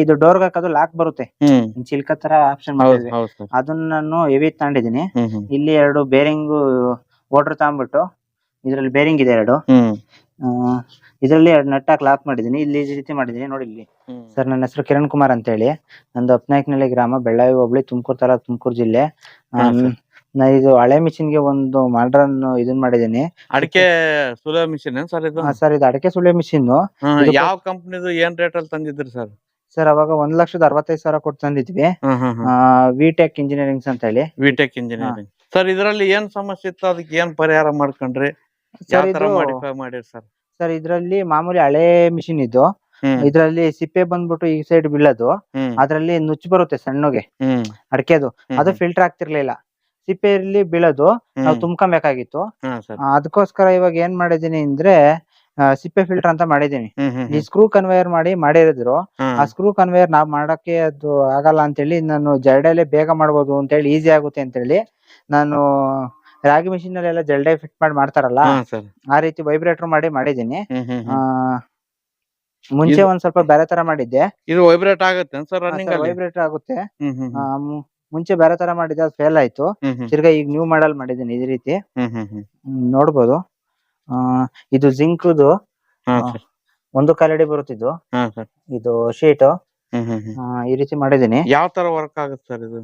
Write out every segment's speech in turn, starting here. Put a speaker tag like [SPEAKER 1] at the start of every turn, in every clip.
[SPEAKER 1] ಇದು ಡೋರ್ ಹಾಕೋದು ಲಾಕ್ ಬರುತ್ತೆ.
[SPEAKER 2] ಹ್ಮ್.
[SPEAKER 1] ಚಿಲ್ಕ ತರ ಆಪ್ಷನ್
[SPEAKER 2] ಹೌದು
[SPEAKER 1] ಮಾಡಿದ್ವಿ
[SPEAKER 2] ಹೌದು ಸರ್.
[SPEAKER 1] ಅದನ್ನ ನಾನು ಹೆವಿ ತಗೊಂಡಿದೀನಿ
[SPEAKER 2] ಹ್ಮ್ ಹ್ಮ್.
[SPEAKER 1] ಇಲ್ಲಿ ಎರಡು ಬೇರಿಂಗ್ ವಾಟರ್ ತಗೊಂಡ್ಬಿಟ್ಟು ಇದ್ರಲ್ಲಿ ಬೇರಿಂಗ್ ಇದೆ ಎರಡು.
[SPEAKER 2] ಹ್ಮ್.
[SPEAKER 1] ಇದರಲ್ಲಿ ಎರಡು ಹಾಕಿ ಲಾಕ್ ಮಾಡಿದೀನಿ ಇಲ್ಲಿ ಈ ರೀತಿ ಮಾಡಿದೀನಿ ನೋಡಿ ಇಲ್ಲಿ.
[SPEAKER 2] ಹ್ಮ್.
[SPEAKER 1] ಸರ್ ನನ್ನ ಹೆಸರು ಕಿರಣ್ ಕುಮಾರ್ ಅಂತ ಹೇಳಿ ನಂದು ಅಪ್ನಾಯಕನಹಳ್ಳಿ ಗ್ರಾಮ ಬೆಳ್ಳಾವಿ ಹೋಬಳಿ ತುಮಕೂರು ತರ ತುಮಕೂರು ಜಿಲ್ಲೆ.
[SPEAKER 2] ಸರ್.
[SPEAKER 1] ನಾ ಇದು ಹಳೆ ಮಿಷಿನ್ಗೆ ಒಂದು ಮಾಡ್ರನ್ ಇದನ್ ಮಾಡಿದೀನಿ
[SPEAKER 2] ಅಡಿಕೆ ಸುಳೆ ಮಿಷಿನ್ ಏನ್ ಸರ್ ಇದು?
[SPEAKER 1] ಸರ್ ಇದು ಅಡಕೆ ಸುಳೆ ಮಿಷಿನ್ ಇದು
[SPEAKER 2] ಯಾವ ಕಂಪ್ನಿದು ಏನ್ ರೇಟ್ ಅಲ್ಲಿ ತಂದಿದ್ರಿ ಸರ್?
[SPEAKER 1] ಸರ್ ಅವಾಗ ಒಂದ್ ಲಕ್ಷದ ಅರವತ್ತೈದು ಸಾವಿರ ಕೊಟ್ಟು ತಂದಿದ್ವಿ.
[SPEAKER 2] ಹ್ಮ್ ಹ್ಮ್ ಹ್ಮ್.
[SPEAKER 1] ವಿ ಟೆಕ್ ಇಂಜಿನಿಯರಿಂಗ್ಸ್ ಅಂತ ಹೇಳಿ.
[SPEAKER 2] ವಿಟೆಕ್ ಇಂಜಿನಿಯರಿಂಗ್ ಸರ್ ಇದ್ರಲ್ಲಿ ಏನ್ ಸಮಸ್ಯೆ ಇತ್ತು? ಅದಕ್ಕೆ ಏನ್ ಪರಿಹಾರ ಮಾಡ್ಕೊಂಡ್ರಿ? ಯಾವ
[SPEAKER 1] ಸರ್
[SPEAKER 2] ತರ ಮಾಡಿಫೈ ಮಾಡಿರಿ ಸರ್?
[SPEAKER 1] ಸರ್ ಇದ್ರಲ್ಲಿ ಮಾಮೂಲಿ ಹಳೆ ಮಿಷಿನ್ ಇದ್ದು ಇದ್ರಲ್ಲಿ ಸಿಪ್ಪೆ ಬಂದ್ಬಿಟ್ಟು ಈ ಸೈಡ್ ಬೀಳೋದು. ಅದ್ರಲ್ಲಿ ನುಚ್ಚು ಬರುತ್ತೆ ಸಣ್ಣಗೆ. ಅಡಕೆದು. ಅದು ಫಿಲ್ಟರ್ ಆಗ್ತಿರ್ಲಿಲ್ಲ. ಸಿಪ್ಪೆಯಲ್ಲಿ ಬೀಳೋದು. ನಾವು ತುಂಬ್ಕೊಬೇಕಾಗಿತ್ತು ಅದಕ್ಕೋಸ್ಕರ ಇವಾಗ ಏನ್ ಮಾಡಿದೀನಿ ಅಂದ್ರೆ ಸಿಪ್ಪೆ ಫಿಲ್ಟರ್ ಅಂತ ಮಾಡಿದೀನಿ ಈ ಸ್ಕ್ರೂ ಕನ್ವೇಯರ್ ಮಾಡಿ ಮಾಡಿರಿದ್ರು ಆ ಸ್ಕ್ರೂ ಕನ್ವೇಯರ್ ನಾವ್ ಮಾಡಕ್ಕೆ ಅದು ಆಗಲ್ಲ ಅಂತ ಹೇಳಿ ನಾನು ಜಲ್ಡಲ್ಲೇ ಬೇಗ ಮಾಡ್ಬೋದು ಅಂತೇಳಿ ಈಸಿ ಆಗುತ್ತೆ ಅಂತ ಹೇಳಿ ನಾನು ರಾಗಿ ಮಿಷಿನ್ ಅಲ್ಲಿ ಎಲ್ಲ ಜಲ್ಡೆ ಫಿಟ್ ಮಾಡಿ ಮಾಡ್ತಾರಲ್ಲ ಆ ರೀತಿ ವೈಬ್ರೇಟರ್ ಮಾಡಿ ಮಾಡಿದೀನಿ ಆ, ಮುಂಚೆ
[SPEAKER 2] ಇದು-
[SPEAKER 1] ಒಂದ್ ಸ್ವಲ್ಪ ಬೇರೆ ತರ ಮಾಡಿದ್ದೆ.
[SPEAKER 2] ಇದು ವೈಬ್ರೇಟ್ ಆಗುತ್ತೆ ಸರ್ ರನ್ನಿಂಗ್ ಅಲ್ಲಿ?
[SPEAKER 1] ವೈಬ್ರೇಟರ್ ಆಗುತ್ತೆ.
[SPEAKER 2] ಹ್ಮ್ ಹ್ಮ್
[SPEAKER 1] ಆ, ಮು- ಮುಂಚೆ ಬೇರೆ ತರ ಮಾಡಿದ್ದೆ ಅದು ಫೇಲ್ ಆಯ್ತು.
[SPEAKER 2] ಹ್ಮ್ ಹ್ಮ್.
[SPEAKER 1] ತಿರ್ಗಾ ಈಗ ನ್ಯೂ ಮಾಡಲ್ ಮಾಡಿದೀನಿ ಇದೇ ರೀತಿ.
[SPEAKER 2] ಹ್ಮ್ ಹ್ಮ್ ಹ್ಮ್.
[SPEAKER 1] ಹ್ಮ್, ನೋಡ್ಬೋದು. ಆ, ಇದು ಜಿಂಕ್ದು
[SPEAKER 2] ಹಾ ಸರ್.
[SPEAKER 1] ಒಂದು ಕಾಲಡಿ ಬರುತ್ತಿದ್ದು
[SPEAKER 2] ಹಾ ಸರ್.
[SPEAKER 1] ಇದು ಶೀಟ್.
[SPEAKER 2] ಹ್ಮ್ ಹ್ಮ್ ಹ್ಮ್.
[SPEAKER 1] ಈ ರೀತಿ ಮಾಡಿದೀನಿ
[SPEAKER 2] ಯಾವ ತರ ವರ್ಕ್ ಆಗುತ್ತೆ ಸರ್ ಇದು?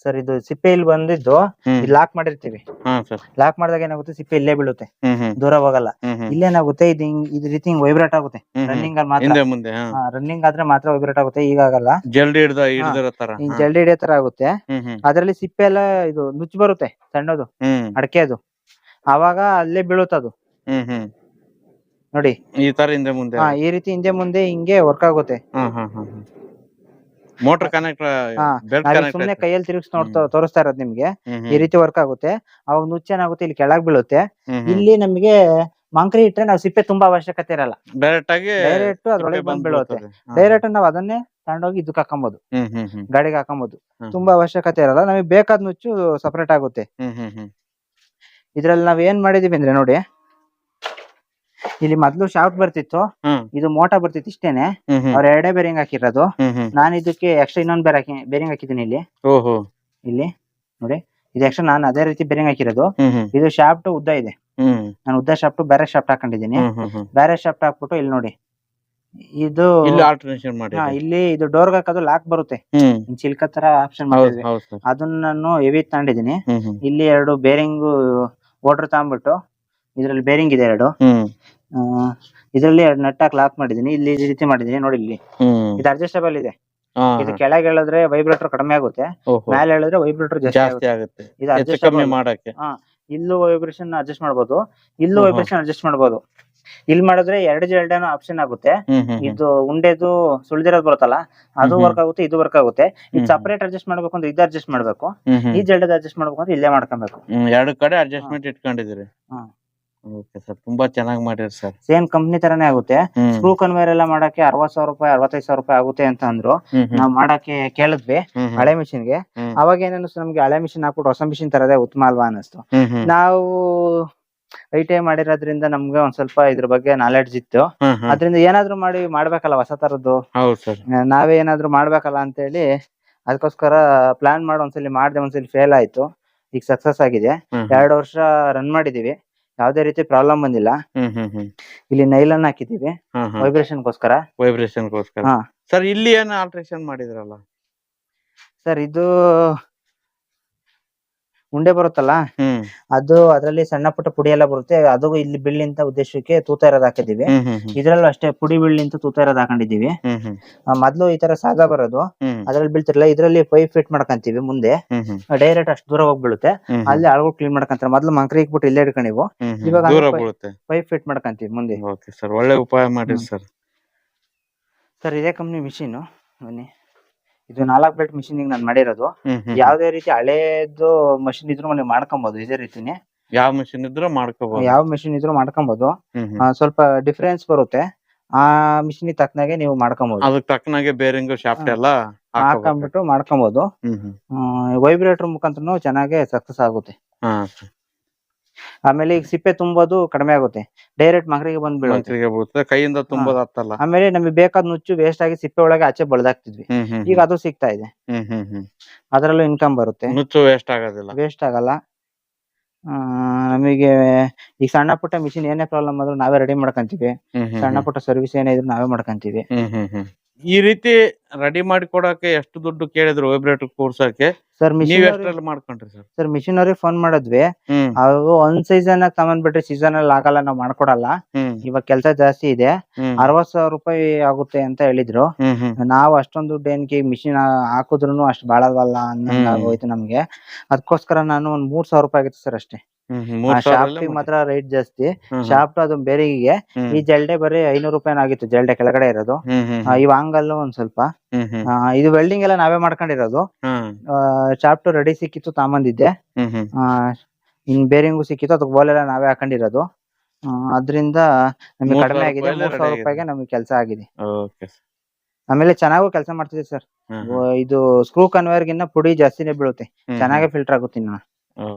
[SPEAKER 1] ಸರ್ ಇದು ಸಿಪ್ಪೆ ಇಲ್ಲಿ ಬಂದಿದ್ದು
[SPEAKER 2] ಹ್ಮ್.
[SPEAKER 1] ಲಾಕ್ ಮಾಡಿರ್ತೀವಿ.
[SPEAKER 2] ಹಾ ಸರ್.
[SPEAKER 1] ಲಾಕ್ ಮಾಡಿದಾಗ ಏನಾಗುತ್ತೆ ಸಿಪ್ಪೆ ಇಲ್ಲೇ ಬೀಳುತ್ತೆ.
[SPEAKER 2] ಹ್ಮ್ ಹ್ಮ್.
[SPEAKER 1] ದೂರ ಹೋಗಲ್ಲ
[SPEAKER 2] ಹ್ಮ್. ಹ್ಮ್
[SPEAKER 1] ಇಲ್ಲೇನಾಗುತ್ತೆ ಇದು ಹಿಂಗ್ ಇದ್ ರೀತಿ ಹಿಂಗ್ ವೈಬ್ರೇಟ್ ಆಗುತ್ತೆ.
[SPEAKER 2] ಹ್ಮ್ ಹ್ಮ್.
[SPEAKER 1] ರನ್ನಿಂಗ್ ಅಲ್ಲಿ ಮಾತ್ರ.
[SPEAKER 2] ಹಿಂದೆ ಮುಂದೆ ಹಾ.
[SPEAKER 1] ರನ್ನಿಂಗ್ ಆದ್ರೆ ಮಾತ್ರ ವೈಬ್ರೇಟ್ ಆಗುತ್ತೆ ಈಗ ಆಗಲ್ಲ.
[SPEAKER 2] ಜಲ್ದಿ ಹಿಡ್ದ ಹಿಡ್ದಿರೋ ತರ.
[SPEAKER 1] ಹಿಂಗ್
[SPEAKER 2] ಹಾ.
[SPEAKER 1] ಜಲ್ದಿ ಹಿಡಿಯೋ ತರ ಆಗುತ್ತೆ.
[SPEAKER 2] ಹ್ಮ್ ಹ್ಮ್.
[SPEAKER 1] ಅದ್ರಲ್ಲಿ ಸಿಪ್ಪೆ ಎಲ್ಲ ಇದು ನುಚ್ಚು ಬರುತ್ತೆ ಸಣ್ಣದು
[SPEAKER 2] ಹ್ಮ್.
[SPEAKER 1] ಅಡಕೆದು. ಅವಾಗ ಅಲ್ಲೇ ಬೀಳುತ್ತದು
[SPEAKER 2] ಹ್ಮ್ ಹ್ಮ್.
[SPEAKER 1] ನೋಡಿ.
[SPEAKER 2] ಈ ತರ ಹಿಂದೆ ಮುಂದೆ.
[SPEAKER 1] ಹಾ ಈ ರೀತಿ ಹಿಂದೆ ಮುಂದೆ ಹಿಂಗೆ ವರ್ಕ್ ಆಗುತ್ತೆ.
[SPEAKER 2] ಮೋಟರ್ ಕನೆಕ್ಟ್
[SPEAKER 1] ಹಾ,
[SPEAKER 2] ಬೆಲ್ಟ್
[SPEAKER 1] ನಾವ್ ಸುಮ್ನೆ ಕೈಯಲ್ಲಿ ತಿರುಗಿಸಿ ನೋಡ್ತಾ ತೋರಿಸ್ತಾ ಇರೋದು ನಿಮ್ಗೆ. ಈ ರೀತಿ ವರ್ಕ್ ಆಗುತ್ತೆ. ಅವಾಗ ನುಚ್ಚೇನಾಗುತ್ತೆ ಇಲ್ಲಿ ಕೆಳಗ್ ಬೀಳುತ್ತೆ. ಇಲ್ಲಿ ನಮ್ಗೆ ಮಂಕ್ರಿ ಇಟ್ರೆ ನಾವು ಸಿಪ್ಪೆ ತುಂಬಾ ಅವಶ್ಯಕತೆ ಇರಲ್ಲ.
[SPEAKER 2] ಡೈರೆಕ್ಟ್ ಆಗಿ
[SPEAKER 1] ಡೈರೆಕ್ಟ್ ಅದ್ರೊಳಗೆ ಬಂದ್ ಬೀಳುತ್ತೆ ಡೈರೆಕ್ಟ್ ನಾವು ಅದನ್ನೇ ತಗೊಂಡೋಗಿ ಇದಕ್ಕೆ ಹಾಕೊಂಬೋದು ಗಾಡಿಗೆ ಹಾಕೊಂಬೋದು ತುಂಬಾ ಅವಶ್ಯಕತೆ ಇರಲ್ಲ. ನಮಗೆ ಬೇಕಾದ ನುಚ್ಚು ಸಪರೇಟ್ ಆಗುತ್ತೆ. ಇದ್ರಲ್ಲಿ ನಾವ್ ಏನ್ ಮಾಡಿದೀವಿ ಅಂದ್ರೆ ನೋಡಿ. ಇಲ್ಲಿ ಮೊದ್ಲು ಶಾಫ್ಟ್ ಬರ್ತಿತ್ತು. ಇದು ಮೋಟ ಬರ್ತಿತ್ತು ಇಷ್ಟೇನೆ. ಅವ್ರ ಎರಡೇ ಬೇರಿಂಗ್ ಹಾಕಿರೋದು. ನಾನು ಇದಕ್ಕೆ ಎಕ್ಸ್ಟ್ರಾ ಇನ್ನೊಂದ್ ಬೇರೆ ಹಾಕಿ ಬೇರಿಂಗ್ ಹಾಕಿದ್ದೀನಿ ಇಲ್ಲಿ.
[SPEAKER 2] ಓಹೋ.
[SPEAKER 1] ಇಲ್ಲಿ. ನೋಡಿ. ಇದು ಎಕ್ಸ್ಟ್ರಾ ನಾನು ಅದೇ ರೀತಿ ಬೇರಿಂಗ್ ಹಾಕಿರೋದು. ಇದು ಶಾಫ್ಟ್ ಉದ್ದ ಇದೆ. ನಾನು ಉದ್ದ ಶಾಫ್ಟ್ ಬೇರೆ ಶಾಫ್ಟ್ ಹಾಕೊಂಡಿದ್ದೀನಿ. ಬೇರೆ ಶಾಫ್ಟ್ ಹಾಕ್ಬಿಟ್ಟು ಇಲ್ಲಿ ನೋಡಿ. ಇದು
[SPEAKER 2] ಇಲ್ಲಿ
[SPEAKER 1] ಇದು ಡೋರ್ ಹಾಕೋದು ಲಾಕ್ ಬರುತ್ತೆ. ಚಿಲ್ಕ ತರ ಆಪ್ಷನ್ ಮಾಡಿದ್ವಿ ಅದನ್ನ ನಾನು ಹೆವಿ ತಗೊಂಡಿದ್ದೀನಿ. ಇಲ್ಲಿ ಎರಡು ಬೇರಿಂಗ್ ವಾಟರ್ ತಗೊಂಡ್ಬಿಟ್ಟು ಇದ್ರಲ್ಲಿ ಬೇರಿಂಗ್ ಇದೆ ಎರಡು. ಆ, ಇದ್ರಲ್ಲಿ ಎರಡು ಹಾಕಿ ಲಾಕ್ ಮಾಡಿದೀನಿ. ಇಲ್ಲಿ ಈ ರೀತಿ ಮಾಡಿದೀನಿ ನೋಡಿ ಇಲ್ಲಿ.
[SPEAKER 2] ಹ್ಮ್.
[SPEAKER 1] ಇದು ಅಡ್ಜಸ್ಟಬಲ್ ಇದೆ.
[SPEAKER 2] ಹಾ,
[SPEAKER 1] ಇದು ಕೆಳಗೆ ಹೇಳಿದ್ರೆ ವೈಬ್ರೇಟರ್ ಕಡಿಮೆ ಆಗುತ್ತೆ.
[SPEAKER 2] ಓಹೋ.
[SPEAKER 1] ಮೇಲೆ ಹೇಳಿದ್ರೆ ವೈಬ್ರೇಟರ್ ಜಾಸ್ತಿ
[SPEAKER 2] ಜಾಸ್ತಿ
[SPEAKER 1] ಆಗುತ್ತೆ.
[SPEAKER 2] ಆಗುತ್ತೆ.
[SPEAKER 1] ಇದು
[SPEAKER 2] ಹೆಚ್ಚು ಕಮ್ಮಿ
[SPEAKER 1] adjustable.
[SPEAKER 2] ಮಾಡಕ್ಕೆ.
[SPEAKER 1] ಇಲ್ಲೂ ವೈಬ್ರೇಷನ್ ಅಡ್ಜಸ್ಟ್ ಮಾಡಬಹುದು ಇಲ್ಲೂ
[SPEAKER 2] ಹ್ಮ್.
[SPEAKER 1] ವೈಬ್ರೇಷನ್ ಅಡ್ಜಸ್ಟ್ ಮಾಡ್ಬೋದು. ಇಲ್ಲಿ ಮಾಡಿದ್ರೆ ಎರಡು ಜಲ್ಡೇನು ಆಪ್ಷನ್ ಆಗುತ್ತೆ.
[SPEAKER 2] ಹ್ಮ್ ಹ್ಮ್ ಹ್ಮ್.
[SPEAKER 1] ಇದು ಉಂಡೆದು ಸುಳಿದಿರೋದು ಬರುತ್ತಲ್ಲ ಅದು
[SPEAKER 2] ಹ್ಮ್.
[SPEAKER 1] ವರ್ಕ್ ಆಗುತ್ತೆ ಇದು ವರ್ಕ್ ಆಗುತ್ತೆ. ಇದು
[SPEAKER 2] ಹ್ಮ್.
[SPEAKER 1] ಸಪರೇಟ್ ಅಡ್ಜಸ್ಟ್ ಮಾಡ್ಬೇಕು ಅಂದ್ರೆ ಇದು ಅಡ್ಜಸ್ಟ್ ಮಾಡ್ಬೇಕು.
[SPEAKER 2] ಹ್ಮ್ ಹ್ಮ್.
[SPEAKER 1] ಈ ಜಲ್ಡದ ಅಡ್ಜಸ್ಟ್ ಮಾಡ್ಬೇಕು ಅಂದ್ರೆ ಇಲ್ಲೇ ಮಾಡ್ಕೊಬೇಕು.
[SPEAKER 2] ಹ್ಮ್ ಎರಡು ಕಡೆ ಅಡ್ಜಸ್ಟ್ಮೆಂಟ್ ಇಟ್ಕೊಂಡಿದ್ದೀರಿ.
[SPEAKER 1] ಹಾ.
[SPEAKER 2] ಓಕೆ ಸರ್ ತುಂಬಾ ಚೆನ್ನಾಗಿ ಮಾಡಿರಿ ಸರ್.
[SPEAKER 1] ಸೇಮ್ ಕಂಪ್ನಿ ತರನೇ ಆಗುತ್ತೆ.
[SPEAKER 2] ಹ್ಮ್.
[SPEAKER 1] ಸ್ಕ್ರೂ ಕನ್ವೇರ್ ಎಲ್ಲ ಮಾಡಕ್ಕೆ ಅರವತ್ ಸಾವಿರ ರೂಪಾಯಿ ಅರವತ್ತೈದು ಸಾವಿರ ರೂಪಾಯಿ ಆಗುತ್ತೆ ಅಂತ ಅಂದ್ರು.
[SPEAKER 2] ಹ್ಮ್ ಹ್ಮ್.
[SPEAKER 1] ನಾವ್ ಮಾಡಕ್ಕೆ ಕೇಳಿದ್ವಿ
[SPEAKER 2] ಹ್ಮ್ ಹ್ಮ್.
[SPEAKER 1] ಹಳೆ ಮಿಷಿನ್ಗೆ.
[SPEAKER 2] ಹ್ಮ್.
[SPEAKER 1] ಅವಾಗ ಏನಿಸ್ತು ನಮ್ಗೆ ಹಳೆ ಮಿಷಿನ್ ಹಾಕ್ಬಿಟ್ಟು ಹೊಸ ಮಿಷಿನ್ ತರದೇ ಉತ್ತಮ ಅಲ್ವಾ
[SPEAKER 2] ಹ್ಮ್ ಹ್ಮ್.
[SPEAKER 1] ನಾವು ಐ ಟಿ ಐ ಮಾಡಿರೋದ್ರಿಂದ ನಮ್ಗೆ ಒಂದ್ ಸ್ವಲ್ಪ ಇದ್ರ ಬಗ್ಗೆ ನಾಲೆಡ್ಜ್ ಇತ್ತು.
[SPEAKER 2] ಹ್ಮ್ ಹ್ಮ್.
[SPEAKER 1] ಅದ್ರಿಂದ ಏನಾದ್ರು ಮಾಡಿ ಮಾಡ್ಬೇಕಲ್ಲ ಹೊಸ ತರದ್ದು.
[SPEAKER 2] ಹೌದು ಸರ್.
[SPEAKER 1] ಆ, ನಾವೇ ಏನಾದ್ರು ಮಾಡ್ಬೇಕಲ್ಲ ಅಂತೇಳಿ ಅದಕ್ಕೋಸ್ಕರ ಪ್ಲಾನ್ ಮಾಡಿ ಒಂದ್ಸಲಿ ಮಾಡ್ದೆ ಒಂದ್ಸಲಿ ಫೇಲ್ ಆಯ್ತು. ಈಗ ಸಕ್ಸಸ್ ಆಗಿದೆ.
[SPEAKER 2] ಹ್ಮ್
[SPEAKER 1] ಎರಡು ವರ್ಷ ರನ್ ಮಾಡಿದೀವಿ. ಯಾವ್ದೇ ರೀತಿ ಪ್ರಾಬ್ಲಮ್ ಬಂದಿಲ್ಲ.
[SPEAKER 2] ಹ್ಮ್ ಹ್ಮ್ ಹ್ಮ್.
[SPEAKER 1] ಇಲ್ಲಿ ನೈಲನ್ ಹಾಕಿದೀವಿ
[SPEAKER 2] ವೈಬ್ರೇಷನ್ ಗೋಸ್ಕರ.
[SPEAKER 1] ವೈಬ್ರೇಷನ್
[SPEAKER 2] ಗೋಸ್ಕರ.
[SPEAKER 1] ಹಾ.
[SPEAKER 2] ಸರ್ ಇಲ್ಲಿ ಏನು ಆಲ್ಟ್ರೇಷನ್ ಮಾಡಿದ್ರಲ್ಲ?
[SPEAKER 1] ಸರ್ ಇದು ಉಂಡೆ ಬರುತ್ತಲ್ಲ?
[SPEAKER 2] ಹ್ಮ್.
[SPEAKER 1] ಅದು ಅದರಲ್ಲಿ ಸಣ್ಣ ಪುಟ್ಟ ಪುಡಿ ಎಲ್ಲ ಬರುತ್ತೆ. ಅದು ಇಲ್ಲಿ ಬೀಳ್ಲಿ ಅಂತ ಉದ್ದೇಶಕ್ಕೆ ತೂತ ಇರೋದು ಹಾಕಿದೀವಿ
[SPEAKER 2] ಹ್ಮ್ ಹ್ಮ್ ಹ್ಮ್.
[SPEAKER 1] ಇದ್ರಲ್ಲೂ ಅಷ್ಟೇ ಪುಡಿ ಬೀಳ್ಲಿ ಅಂತ ತೂತ ಇರೋದು ಹಾಕೊಂಡಿದೀವಿ
[SPEAKER 2] ಹ್ಮ್ ಹ್ಮ್.
[SPEAKER 1] ಆ, ಮೊದ್ಲು ಈ ತರ ಸಾದಾ ಬರೋದು.
[SPEAKER 2] ಹ್ಮ್.
[SPEAKER 1] ಅದ್ರಲ್ಲಿ ಬೀಳ್ತಿರಲ್ಲ ಇದ್ರಲ್ಲಿ ಪೈಪ್ ಫಿಟ್ ಮಾಡ್ಕೊಂತೀವಿ ಮುಂದೆ.
[SPEAKER 2] ಹ್ಮ್ ಹ್ಮ್.
[SPEAKER 1] ಡೈರೆಕ್ಟ್ ಅಷ್ಟು ದೂರ ಹೋಗ್ಬೀಳುತ್ತೆ
[SPEAKER 2] ಹ್ಮ್
[SPEAKER 1] ಅಲ್ಲಿ ಆಳ್ಗಳು ಕ್ಲೀನ್ ಮಾಡ್ಕೊಂತಾರೆ. ಮೊದ್ಲು ಮಂಕ್ರಿ ಇಕ್ಬಿಟ್ಟು ಇಲ್ಲೇ ಇಟ್ಕೊಂಡಿವು.
[SPEAKER 2] ಹ್ಮ್ ಹ್ಮ್.
[SPEAKER 1] ಇವಾಗ
[SPEAKER 2] ದೂರ
[SPEAKER 1] ಅಂದ್ರೆ
[SPEAKER 2] ಬೀಳುತ್ತೆ
[SPEAKER 1] ಪೈಪ್ ಫಿಟ್ ಮಾಡ್ಕೊಂತೀವಿ ಮುಂದೆ.
[SPEAKER 2] Okay sir. ಒಳ್ಳೆ ಉಪಾಯ ಮಾಡಿರಿ
[SPEAKER 1] ಹ್ಮ್.
[SPEAKER 2] ಸರ್.
[SPEAKER 1] ಸರ್ ಇದೇ ಕಂಪ್ನಿ ಮಿಷಿನ್ ಬನ್ನಿ. ಇದು ನಾಲ್ಕು ಪ್ಲೇಟ್ ಮಿಷಿನ್ ನಾನು ಮಾಡಿರೋದು. ಯಾವುದೇ ರೀತಿ ಹಳೇದು ಮಷಿನ್ ಇದ್ರು ನೀವು ಮಾಡ್ಕೊಬಹುದು ಇದೇ ರೀತಿನೇ.
[SPEAKER 2] ಯಾವ ಮಿಷಿನ್ ಇದ್ರೂ ಮಾಡ್ಕೋಬಹುದು
[SPEAKER 1] ಯಾವ ಮಿಷಿನ್ ಇದ್ರು ಮಾಡ್ಕೊಬಹುದು ಸ್ವಲ್ಪ ಡಿಫ್ರೆನ್ಸ್ ಬರುತ್ತೆ. ಆ ಮಿಷಿನ್ ತಕ್ಕನಾಗೆ ನೀವು ಮಾಡ್ಕೊಬಹುದು
[SPEAKER 2] ಅದಕ್ಕೆ ತಕ್ಕನಾಗೆ ಬೇರಿಂಗ್ ಶಾಫ್ಟ್. ಎಲ್ಲ.
[SPEAKER 1] ಹಾಕೊಂಡ್ಬಿಟ್ಟು ಮಾಡ್ಕೊಬಹುದು ವೈಬ್ರೇಟರ್ ಮುಖಾಂತರ ಚೆನ್ನಾಗಿ ಸಕ್ಸಸ್ ಆಗುತ್ತೆ. ಆಮೇಲೆ ಈಗ ಸಿಪ್ಪೆ ತುಂಬೋದು ಕಡಿಮೆ ಆಗುತ್ತೆ. ಡೈರೆಕ್ಟ್ ಮಗರಿಗೆ ಬಂದ್ ಬೀಳುತ್ತೆ.
[SPEAKER 2] ಮಂತ್ರಿಗೆ ಬೀಳುತ್ತೆ. ಕೈಯಿಂದ ತುಂಬೋದು ಹತ್ತಲ್ಲ.
[SPEAKER 1] ಆಮೇಲೆ ನಮಗೆ ಬೇಕಾದ ನುಚ್ಚು ವೇಸ್ಟ್ ಆಗಿ ಸಿಪ್ಪೆ ಒಳಗೆ ಆಚೆ ಬಳದಾಕ್ತಿದ್ವಿ.
[SPEAKER 2] ಹ್ಮ್ ಹ್ಮ್
[SPEAKER 1] ಈಗ ಅದು ಸಿಗ್ತಾ ಇದೆ.
[SPEAKER 2] ಹ್ಮ್ ಹ್ಮ್ ಹ್ಮ್.
[SPEAKER 1] ಅದರಲ್ಲೂ ಇನ್ಕಮ್ ಬರುತ್ತೆ.
[SPEAKER 2] ನುಚ್ಚು ವೇಸ್ಟ್ ಆಗೋದಿಲ್ಲ.
[SPEAKER 1] ವೇಸ್ಟ್ ಆಗಲ್ಲ. ಆ, ನಮಗೆ ಈ ಸಣ್ಣ ಪುಟ್ಟ ಮಿಷಿನ್ ಏನೇ ಪ್ರಾಬ್ಲಮ್ ಆದ್ರೂ ನಾವೇ ರೆಡಿ ಮಾಡ್ಕೊಂತೀವಿ.
[SPEAKER 2] ಹ್ಮ್ ಹ್ಮ್
[SPEAKER 1] ಸಣ್ಣ ಪುಟ್ಟ ಸರ್ವಿಸ್ ಏನೇ ಇದ್ರೂ ನಾವೇ ಮಾಡ್ಕೊಂತೀವಿ.
[SPEAKER 2] ಹ್ಮ್ ಹ್ಮ್ ಹ್ಮ್. ಈ ರೀತಿ ರೆಡಿ ಮಾಡಿ ಕೊಡಕ್ಕೆ ಎಷ್ಟು ದುಡ್ಡು ಕೇಳಿದ್ರು ವೈಬ್ರೇಟರ್ ಕೂರ್ಸಕ್ಕೆ
[SPEAKER 1] ಸರ್
[SPEAKER 2] ನೀವ್ ಎಷ್ಟ್ರಲ್ಲಿ ಮಾಡ್ಕೊಂಡ್ರಿ ಸರ್
[SPEAKER 1] ಸರ್ ಮಿಷಿನ್ ಅವ್ರಿಗೆ ಫೋನ್ ಮಾಡಿದ್ವಿ.
[SPEAKER 2] ಹ್ಮ್.
[SPEAKER 1] ಅವು ಒಂದ್ ಸೀಸನ್ ತಗೊಂಡ್ಬಿಟ್ರೆ ಸೀಸನ್ ಅಲ್ಲಿ ಆಗಲ್ಲ ನಾವು ಮಾಡ್ಕೊಡಲ್ಲ.
[SPEAKER 2] ಹ್ಮ್.
[SPEAKER 1] ಇವಾಗ ಕೆಲಸ ಜಾಸ್ತಿ ಇದೆ.
[SPEAKER 2] ಹ್ಮ್.
[SPEAKER 1] ಅರವತ್ ಸಾವಿರ ರೂಪಾಯಿ ಆಗುತ್ತೆ ಅಂತ ಹೇಳಿದ್ರು.
[SPEAKER 2] ಹ್ಮ್ ಹ್ಮ್.
[SPEAKER 1] ನಾವು ಅಷ್ಟೊಂದು ದುಡ್ಡು ಏನ್ಕಿ ಮಿಷಿನ್ ಹಾಕುದ್ರು ಅಷ್ಟು ಬಾಳಲ್ವಲ್ಲ ಅನ್ನಂಗ್
[SPEAKER 2] ಹ್ಮ್.
[SPEAKER 1] ಆಗೋಯ್ತು ನಮ್ಗೆ. ಅದಕ್ಕೋಸ್ಕರ ನಾನು ಒಂದ್ ಮೂರ್ ಸಾವಿರ ರೂಪಾಯಿ ಆಗಿತ್ತು ಸರ್ ಅಷ್ಟೇ. ಆ
[SPEAKER 2] ಶಾಫ್ಟ್
[SPEAKER 1] ಮಾತ್ರ ರೇಟ್ ಜಾಸ್ತಿ. ಶಾಫ್ಟ್ ಅದು ಬೇರೆಗೆ ಈ ಜಲ್ಡೆ ಬರೀ ಐನೂರು ರೂಪಾಯಿ ಆಗಿತ್ತು ಜಲ್ಡೆ ಕೆಳಗಡೆ ಇರೋದು. ಈ ವಾಂಗಲ್ ಒಂದ್ ಸ್ವಲ್ಪ. ಇದು ವೆಲ್ಡಿಂಗ್ ಎಲ್ಲ ನಾವೇ ಮಾಡ್ಕೊಂಡಿರೋದು. ಶಾಫ್ಟ್ ರೆಡಿ ಸಿಕ್ಕಿತ್ತು ತಾಂಬಂದಿದ್ದೆ ಇನ್ ಬೇರಿಂಗು ಸಿಕ್ಕಿತ್ತು ಅದಕ್ಕೆ ಬೋಲೆಲ್ಲ ನಾವೇ ಹಾಕೊಂಡಿರೋದು. ಅದ್ರಿಂದ ನಮಗೆ ಕಡಿಮೆ ಆಗಿದೆ ಮೂರ್ ಸಾವಿರ ರೂಪಾಯಿಗೆ ನಮಗೆ ಕೆಲಸ ಆಗಿದೆ. ಆಮೇಲೆ ಚೆನ್ನಾಗೂ ಕೆಲಸ ಮಾಡ್ತಿದೆ ಸರ್. ಇದು ಸ್ಕ್ರೂ ಕನ್ವೇರ್ ಗಿನ್ನ ಪುಡಿ ಜಾಸ್ತಿನೇ ಬೀಳುತ್ತೆ. ಚೆನ್ನಾಗೇ ಫಿಲ್ಟರ್ ಆಗುತ್ತೆ ಇನ್ನು.